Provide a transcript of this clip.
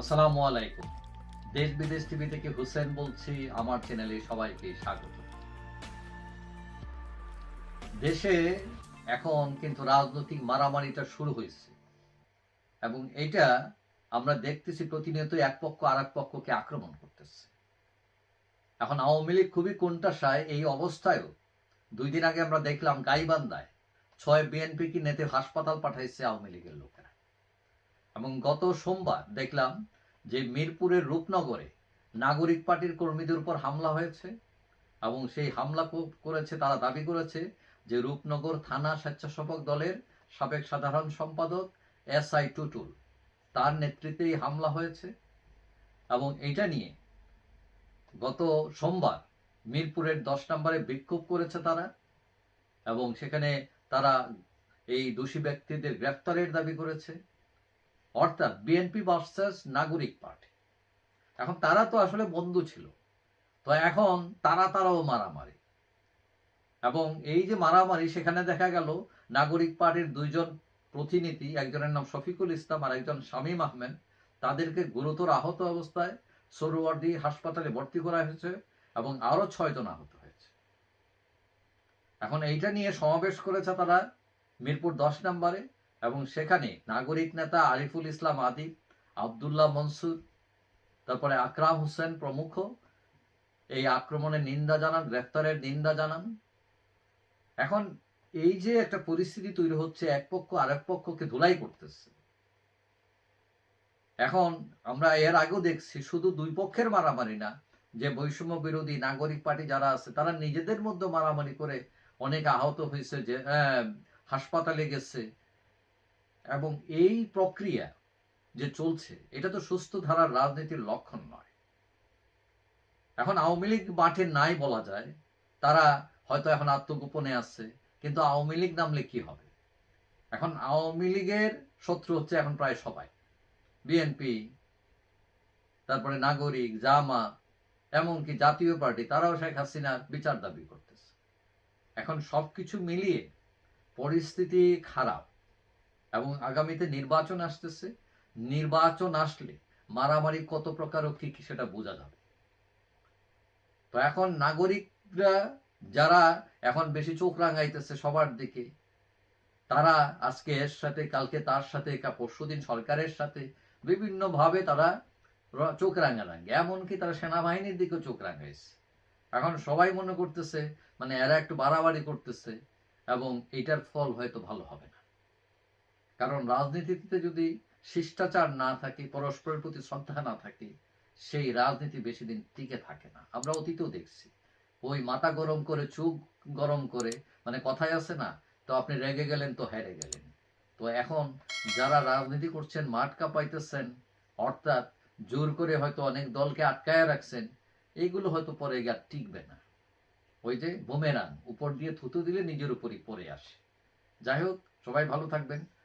আসসালামু আলাইকুম। দেশ বিদেশ টিভি থেকে হুসেন বলছি, আমার চ্যানেলে সবাইকে স্বাগত। দেশে এখন কিন্তু রাজনৈতিক মারামারিটা শুরু হয়েছে। এবং এটা আমরা দেখতেছি প্রতিনিয়ত এক পক্ষ আর এক পক্ষকে আক্রমণ করতেছে। এখন আওয়ামী লীগ খুবই কোনটাশায় এই অবস্থায়ও দুই দিন আগে আমরা দেখলাম গাইবান্ধায় ছয় বিএনপি কি নেতে হাসপাতাল পাঠাইছে আওয়ামী লীগের লোকেরা। এবং গত সোমবার দেখলাম যে মিরপুরের রূপনগরে নাগরিক পার্টির কর্মীদের উপর হামলা হয়েছে এবং সেই হামলা করেছে, তারা দাবি করেছে যে রূপনগর থানা স্বেচ্ছাসেবক দলের সাবেক সাধারণ সম্পাদক এস আই টুটুল, তার নেতৃত্বে হামলা হয়েছে। এবং এটা নিয়ে গত সোমবার মিরপুরের দশ নম্বরে বিক্ষোভ করেছে তারা এবং সেখানে তারা এই দোষী ব্যক্তিদের গ্রেফতারের দাবি করেছে। অর্থাৎ বিএনপি ভার্সেস নাগরিক পার্টি। এখন তারা তো আসলে বন্ধু ছিল। তো এখন তারা তারাও মারামারি। এবং এই যে মারামারি, সেখানে দেখা গেল নাগরিক পার্টির দুইজন প্রতিনিধি, একজনের নাম শফিকুল ইসলাম আর একজন শামীম আহমেদ, তাদেরকে গুরুতর আহত অবস্থায় সরুয়ার্দি হাসপাতালে ভর্তি করা হয়েছে এবং আরও ছয়জন আহত হয়েছে। এখন এইটা নিয়ে সমাবেশ করেছে তারা মিরপুর দশ নম্বরে। এবং সেখানে নাগরিক নেতা আরিফুল ইসলাম আদিব আবদুল্লাহ মনসুর, তারপরে আকরাম হোসেন প্রমুখ, এই আক্রমণের নিন্দা জানান, গ্রেফতারের নিন্দা জানান। এখন এই যে একটা পরিস্থিতি তৈরি হচ্ছে, এক পক্ষ আরেক পক্ষকে ধুলাই করতেছে। এখন আমরা এর আগেও দেখছি, শুধু দুই পক্ষের মারামারি না, যে বৈষম্য বিরোধী নাগরিক পার্টি যারা আছে, তারা নিজেদের মধ্যে মারামারি করে অনেক আহত হয়েছে যে হাসপাতালে গেছে। এবং এই প্রক্রিয়া যে চলছে, এটা তো সুস্থ ধারার রাজনীতির লক্ষণ নয়। এখন আওয়ামী লীগ মাঠে নাই বলা যায়, তারা হয়তো এখন আত্মগোপনে আছে, কিন্তু আওয়ামী লীগ নামলে কি হবে? এখন আওয়ামী লীগের শত্রু হচ্ছে এখন প্রায় সবাই। বিএনপি তারপরে নাগরিক জামা এমনকি জাতীয় পার্টি, তারাও শেখ হাসিনার বিচার দাবি করতেছে। এখন সবকিছু মিলিয়ে পরিস্থিতি খারাপ। এবং আগামীতে নির্বাচন আসতেছে। নির্বাচন আসলে মারামারি কত প্রকার কি কি সেটা বোঝা যাবে। তো এখন নাগরিকরা যারা এখন বেশি চোখ রাঙাইতেছে সবার দিকে, তারা আজকে এর সাথে, কালকে তার সাথে পরশুদিন সরকারের সাথে বিভিন্ন ভাবে তারা চোখ রাঙারাঙ্গি এমনকি তারা সেনাবাহিনীর দিকেও চোখ রাঙাইছে। এখন সবাই মনে করতেছে মানে এরা একটু বাড়াবাড়ি করতেছে এবং এটার ফল হয়তো ভালো হবে না। কারণ রাজনীতিতে যদি শিষ্টাচার না থাকে, পরস্পরের প্রতি শ্রদ্ধা না থাকে, সেই রাজনীতি বেশি দিন টিকে থাকে না। আমরা অতীতেও দেখছি। ওই মাথা গরম করে চোখ গরম করে মানে কথায় আছে না, তো আপনি রেগে গেলেন তো হেরে গেলেন। তো এখন যারা রাজনীতি করছেন, মাঠ কাঁপাইতেছেন, অর্থাৎ জোর করে হয়তো অনেক দলকে আটকায় রাখছেন, এইগুলো হয়তো পরে আর টিকবে না। ওই যে বোমেরাং, উপর দিয়ে থুতু দিলে নিজের উপরই পড়ে আসে। যাই হোক, সবাই ভালো থাকবেন।